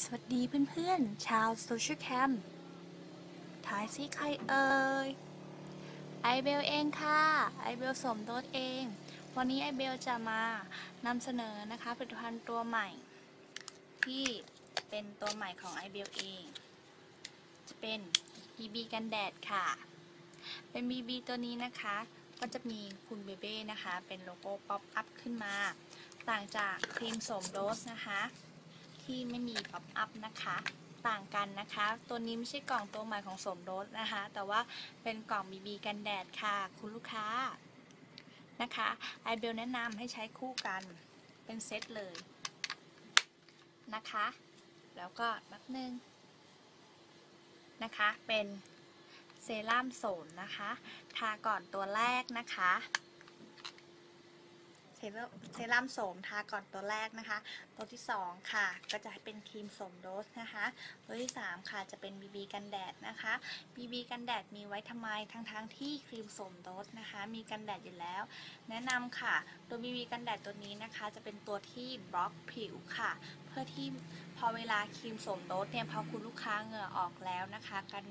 สวัสดีเพื่อนๆ ชาวโซเชียลแคมทายซิใครเอ่ย ไอเบลเองค่ะ ไอเบลสมโดดเอง วันนี้ไอเบลจะมานำเสนอนะคะผลิตภัณฑ์ตัวใหม่ ที่เป็นตัวใหม่ของไอเบลเอง จะเป็น BB กันแดดค่ะ เป็น BB ตัวนี้นะคะ ก็จะมีคุณเบเบ้นะคะ เป็นโลโก้ป๊อปอัพขึ้นมา ต่างจากครีมสมโดสนะคะ ที่ไม่มีป๊อปอัพนะคะ ต่างกันนะคะ ตัวนี้ไม่ใช่กล่องตัวใหม่ของสมโดสนะคะ แต่ว่าเป็นกล่อง BB กันแดดค่ะ คุณลูกค้านะคะไอเบลแนะนำให้ใช้คู่กันเป็นเซตเลยนะคะ แล้วก็แป๊บนึงนะคะ เป็นเซรั่มโสมนะคะ ทาก่อนตัวแรกนะคะ เซรั่มโสมทาก่อนตัวแรกนะคะ ตัวที่ 2 ค่ะ ก็จะเป็นครีมโสมโดสนะคะ ตัวที่ 3 ค่ะจะเป็น BB กันแดดนะคะ BB กันแดดมีไว้ทำไมทั้งๆทที่ครีมโสมโดสนะคะ มีกันแดดอยู่แล้ว แนะนำค่ะ ตัว BB กันแดดตัวนี้นะคะ จะเป็นตัวที่บล็อกผิวค่ะ เพื่อที่พอเวลาครีมโสมโดสเนี่ยพอคุณลูกค้าเหงื่อออกแล้วนะคะกัน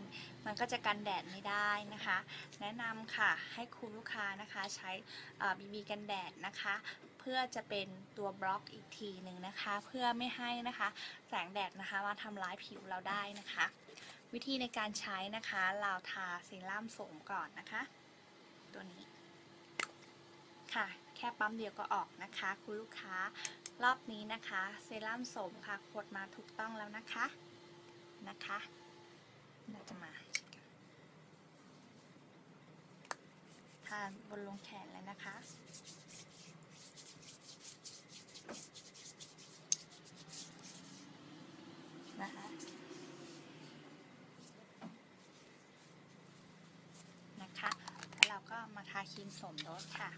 มันก็จะกันแดดไม่ได้นะคะ แนะนำค่ะให้คุณลูกค้านะคะใช้เอ่อ BB กันแดดนะคะเพื่อจะเป็นตัวบล็อกอีกทีหนึ่งนะคะ เพื่อไม่ให้นะคะ แสงแดดนะคะมาทำร้ายผิวเราได้นะคะ วิธีในการใช้นะคะเราทาเซรั่มโสมก่อนนะคะ ตัวนี้ค่ะ แค่ปั๊มเดียวก็ออกนะคะ คุณลูกค้ารอบนี้นะคะเซรั่มโสมค่ะขวดมาถูกต้องแล้วนะคะนะคะเราจะมาทาบนลงแขนเลยนะคะ นะคะ แล้วเราก็มาทาครีมสมโดสค่ะ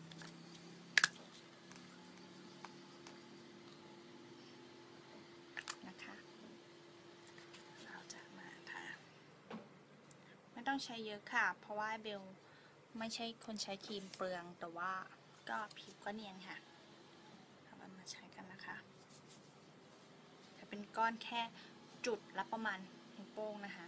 นะคะ เราจะมาทา ไม่ต้องใช้เยอะค่ะ เพราะว่าเบลไม่ใช่คนใช้ครีมเปลือง แต่ว่าก็ผิวก็เนียนค่ะเอามาใช้กันนะคะ จะเป็นก้อนแค่ จุดละประมาณนิ้วโป้งนะคะ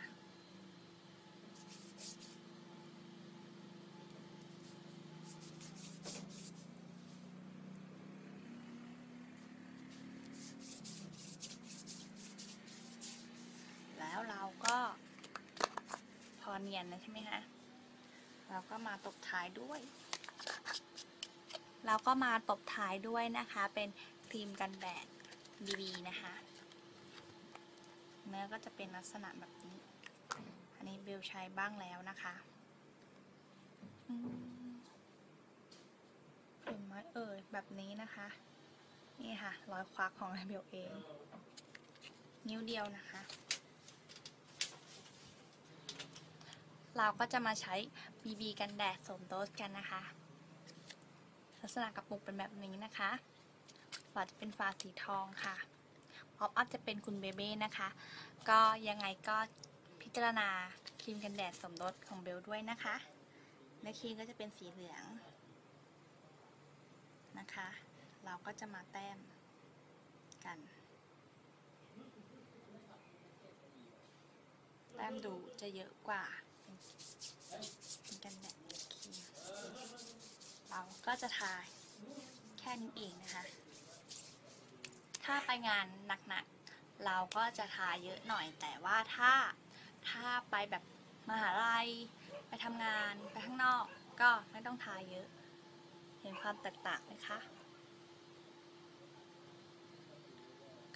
แล้วเราก็พอเนียนแล้วใช่ไหมคะเราก็มาตบท้ายด้วย เราก็มาตบท้ายด้วยนะคะ เป็นครีมกันแดด BB นะคะ เนื้อก็จะเป็นลักษณะแบบนี้ อันนี้เบลใช้บ้างแล้วนะคะเห็นไหมเอ่ยแบบนี้นะคะ นี่ค่ะรอยควักของเบลเอง นิ้วเดียวนะคะ เราก็จะมาใช้ BB กันแดดสมโดสกันนะคะ ลักษณะกระปุกเป็นแบบนี้นะคะฝาจะเป็นฝาสีทองค่ะ ป๊อปอัพจะเป็นคุณเบเบ้นะคะ ก็ยังไงก็พิจารณาครีมกันแดดสมรสของเบลด้วยนะคะและครีมก็จะเป็นสีเหลืองนะคะ เราก็จะมาแต้มกันแต้มดูจะเยอะกว่าเป็นกันแดดครีมเราก็จะทาแค่นี้เองนะคะ ถ้าไปงานหนักๆ เราก็จะทาเยอะหน่อย แต่ว่าถ้าถ้าไปแบบมหาลัย ไปทำงานไปข้างนอก ก็ไม่ต้องทาเยอะ เห็นความแตกต่างไหมคะ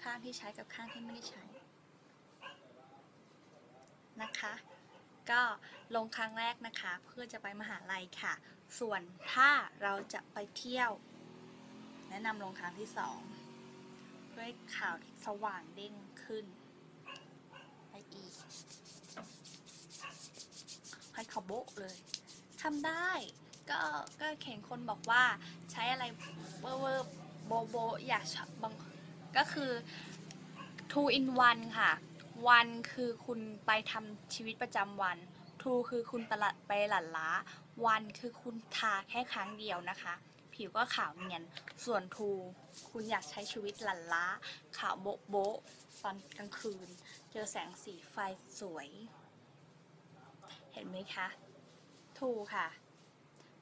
ข้างที่ใช้กับข้างที่ไม่ได้ใช้ นะคะ ก็ลงครั้งแรกนะคะ เพื่อจะไปมหาลัยค่ะ ส่วนถ้าเราจะไปเที่ยว แนะนำลงครั้งที่สอง เพื่อให้ข่าวสว่างเด้งขึ้นไปอีกให้เขาโบะเลยทำได้ ก็ก็เห็นคนบอกว่าใช้อะไรเวอร์เวอร์โบโบอยากชบางก็คือ two in one ค่ะ one คือคุณไปทำชีวิตประจำวัน two คือคุณไปละไปหลั่นล้า one คือคุณทาแค่ครั้งเดียวนะคะ ผิวก็ขาวเนียน ส่วน two คุณอยากใช้ชีวิตหลั่นล้า ขาวโบ๊ะโบ๊ะตอนกลางคืน เจอแสงสีไฟสวย เห็นไหมคะถูค่ะ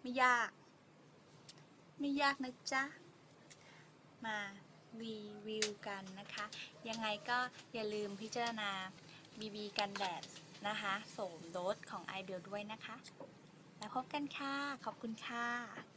ไม่ยาก ไม่ยากนะจ๊ะ มารีวิวกันนะคะ ยังไงก็อย่าลืมพิจารณา BB กันแดดนะคะโสมโดสของ i b บ l ด้วยนะคะ แล้วพบกันค่ะ ขอบคุณค่ะ